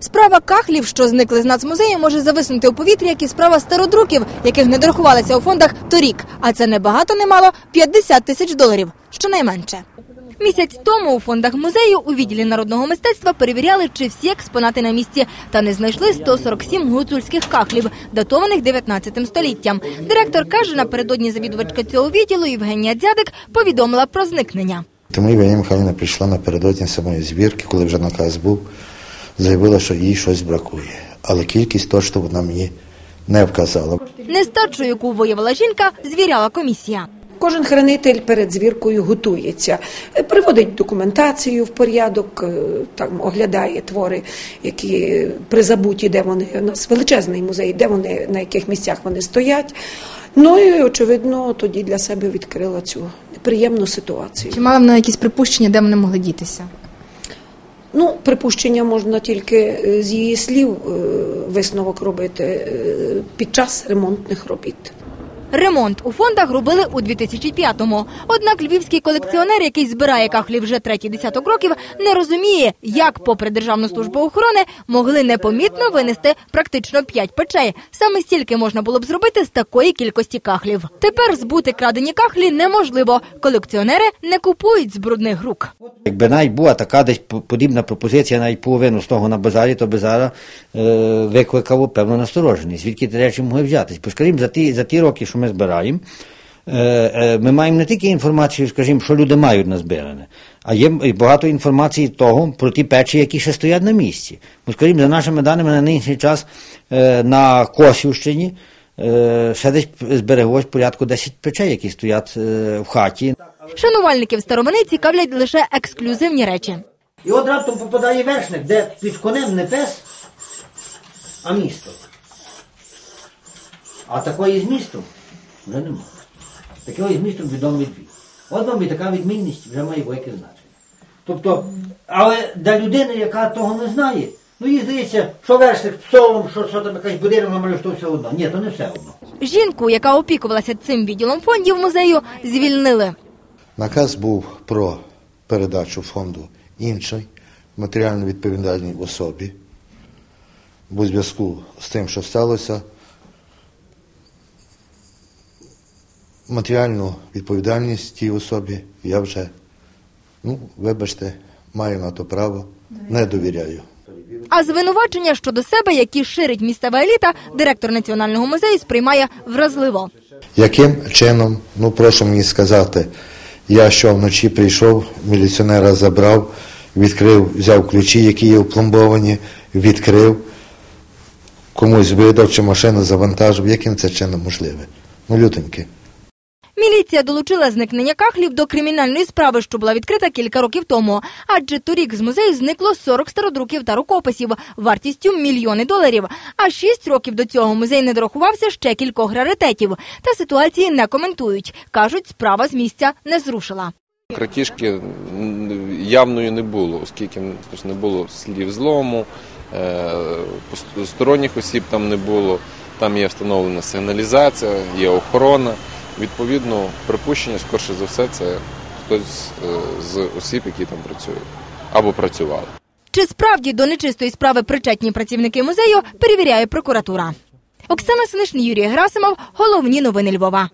Справа кахлів, що зникли з нацмузею, може зависнути у повітрі, як і справа стародруків, яких не дорахувалися у фондах торік. А це не багато, не мало 50 тисяч доларів, щонайменше. Місяць тому у фондах музею у відділі народного мистецтва перевіряли, чи всі експонати на місці, та не знайшли 147 гуцульських кахлів, датованих 19 століттям. Директор каже, напередодні завідувачка цього відділу Євгенія Дзядик повідомила про зникнення. Тому Євгенія Михайлівна прийшла напередодні самої збірки, коли вже наказ був, заявила, що їй щось бракує. Але кількість точно вона мені не вказала. Нестачу, яку виявила жінка, звіряла комісія. Кожен хранитель перед звіркою готується, Е, приводить документацію в порядок, е, там оглядає твори, які призабуті, де вони у нас величезний музей, де вони на яких місцях вони стоять. Ну і очевидно, тоді для себе відкрила цю неприємну ситуацію. Чи мала вона якісь припущення, де вони могли дітися? Ну, припущення можна тільки е, з її слів е, висновок робити е, під час ремонтних робіт. Ремонт у фондах робили у 2005-му. Однак львівський колекціонер, який збирає кахлі вже третій десяток років, не розуміє, як, попри Державну службу охорони, могли непомітно винести практично п'ять печей. Саме стільки можна було б зробити з такої кількості кахлів. Тепер збути крадені кахлі неможливо. Колекціонери не купують з брудних рук. Якби навіть була така десь подібна пропозиція, навіть половину з того на базарі, то базара е, викликало певну настороженість. Звідки ті речі могли взятись? Бо, за ті, за ті роки, що ми збираємо, е, е, ми маємо не тільки інформацію, скажімо, що люди мають назбиране, а є багато інформації того про ті печі, які ще стоять на місці. Бо, скажімо, за нашими даними на нинішній час е, на Косівщині ще десь збереглось порядку 10 печей, які стоять в хаті. Шанувальників старовини цікавлять лише ексклюзивні речі. І от раптом попадає вершник, де під конем не пес, а місто. А такої з містом вже нема. Такої з містом відомий дві. От вам і така відмінність вже має велике значення. Тобто, але для людини, яка того не знає, ну їй здається, що вершник псовом, що, що там якась будинок намалює, що все одно. Ні, то не все одно. Жінку, яка опікувалася цим відділом фондів музею, звільнили. Наказ був про передачу фонду іншій матеріально відповідальній особі. Бо у зв'язку з тим, що сталося, матеріальну відповідальність тій особі я вже, ну, вибачте, маю на то право, не довіряю. А звинувачення щодо себе, які ширить місцева еліта, директор національного музею сприймає вразливо. Яким чином, ну прошу мені сказати, я що вночі прийшов, міліціонера забрав, відкрив, взяв ключі, які є опломбовані, відкрив, комусь видав чи машину завантажив. Яким це чином можливе? Ну, лютеньки. Міліція долучила зникнення кахлів до кримінальної справи, що була відкрита кілька років тому. Адже торік з музею зникло 40 стародруків та рукописів вартістю мільйони доларів. А шість років до цього музей не дорахувався ще кількох раритетів. Та ситуації не коментують. кажуть, справа з місця не зрушила. Кратіжки м, явної не було, оскільки не було слідів злому, е, сторонніх осіб там не було. Там є встановлена сигналізація, є охорона. Відповідно, припущення, скорше за все, це хтось е, з осіб, які там працюють або працювали. Чи справді до нечистої справи причетні працівники музею перевіряє прокуратура. Оксана Синишний, Юрій Грасимов, Головні новини Львова.